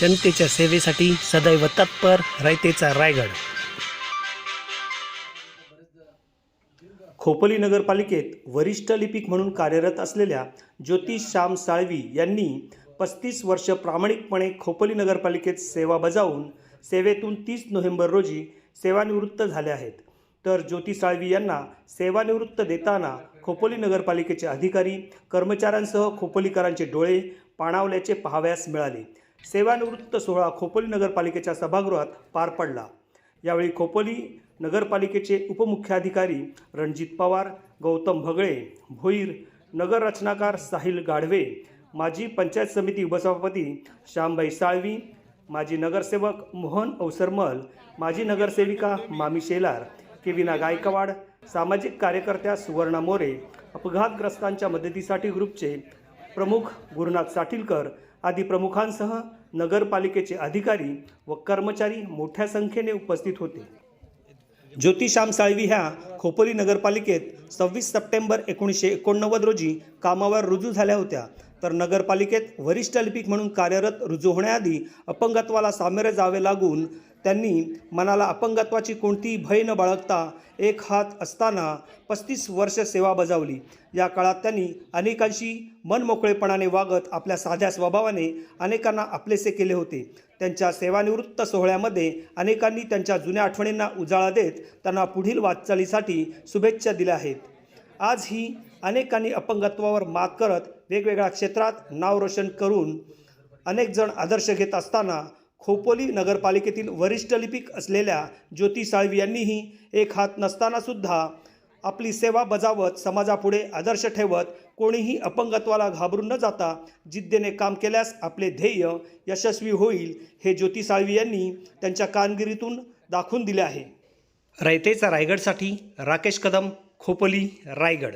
जनतेच्या सेवेसाठी सदैव तत्पर रयतेचा रायगड. खोपोली नगरपालिकेत वरिष्ठ लिपिक म्हणून कार्यरत असलेल्या ज्योतिष श्याम साळवी यांनी पस्तीस वर्ष प्रामाणिकपणे खोपोली नगरपालिकेत सेवा बजावून सेवेतून तीस नोव्हेंबर रोजी सेवानिवृत्त झाले आहेत. तर ज्योती साळवी यांना सेवानिवृत्त देताना खोपोली नगरपालिकेचे अधिकारी कर्मचाऱ्यांसह खोपोलीकरांचे डोळे पाणावल्याचे पाहावयास मिळाले. सेवानिवृत्त सोहळा खोपोली नगरपालिकेच्या सभागृहात पार पडला. यावेळी खोपोली नगरपालिकेचे उपमुख्याधिकारी रणजित पवार गौतम भगळे भोईर नगर रचनाकार साहिल गाढवे माजी पंचायत समिती उपसभापती श्यामबाई साळवी माजी नगरसेवक मोहन अवसरमल माजी नगरसेविका मामी शेलार केविना गायकवाड सामाजिक कार्यकर्त्या सुवर्णा मोरे अपघातग्रस्तांच्या मदतीसाठी ग्रुपचे प्रमुख गुरुनाथ साठीलकर आदी प्रमुखांसह नगरपालिकेचे अधिकारी व कर्मचारी मोठ्या संख्येने उपस्थित होते. ज्योतिश्याम साळवी ह्या खोपोली नगरपालिकेत सव्वीस सप्टेंबर एकोणीसशे एकोणनव्वद रोजी कामावर रुजू झाल्या होत्या. तर नगरपालिकेत वरिष्ठ लिपिक म्हणून कार्यरत रुजू होण्याआधी अपंगत्वाला सामोरे जावे लागून त्यांनी मनाला अपंगत्वाची कोणतीही भय न बाळगता एक हात असताना पस्तीस वर्ष सेवा बजावली. या काळात त्यांनी अनेकांशी मनमोकळेपणाने वागत आपल्या साध्या स्वभावाने अनेकांना आपलेसे केले होते. त्यांच्या सेवानिवृत्त सोहळ्यामध्ये अनेकांनी त्यांच्या जुन्या आठवणींना उजाळा देत त्यांना पुढील वाटचालीसाठी शुभेच्छा दिल्या आहेत. आजही अनेकांनी अपंगत्वावर मात करत वेगवेगळ्या क्षेत्रात नाव रोशन करून अनेकजण आदर्श घेत असताना खोपोली नगरपालिकेतील वरिष्ठ लिपिक असलेल्या ज्योती साळवी यांनीही एक हात नसतानासुद्धा आपली सेवा बजावत समाजापुढे आदर्श ठेवत कोणीही अपंगत्वाला घाबरून न जाता जिद्दीने काम केल्यास आपले ध्येय यशस्वी होईल हे ज्योती साळवी यांनी त्यांच्या कामगिरीतून दाखवून दिले आहे. रयतेचा रायगडसाठी राकेश कदम खोपोली रायगड.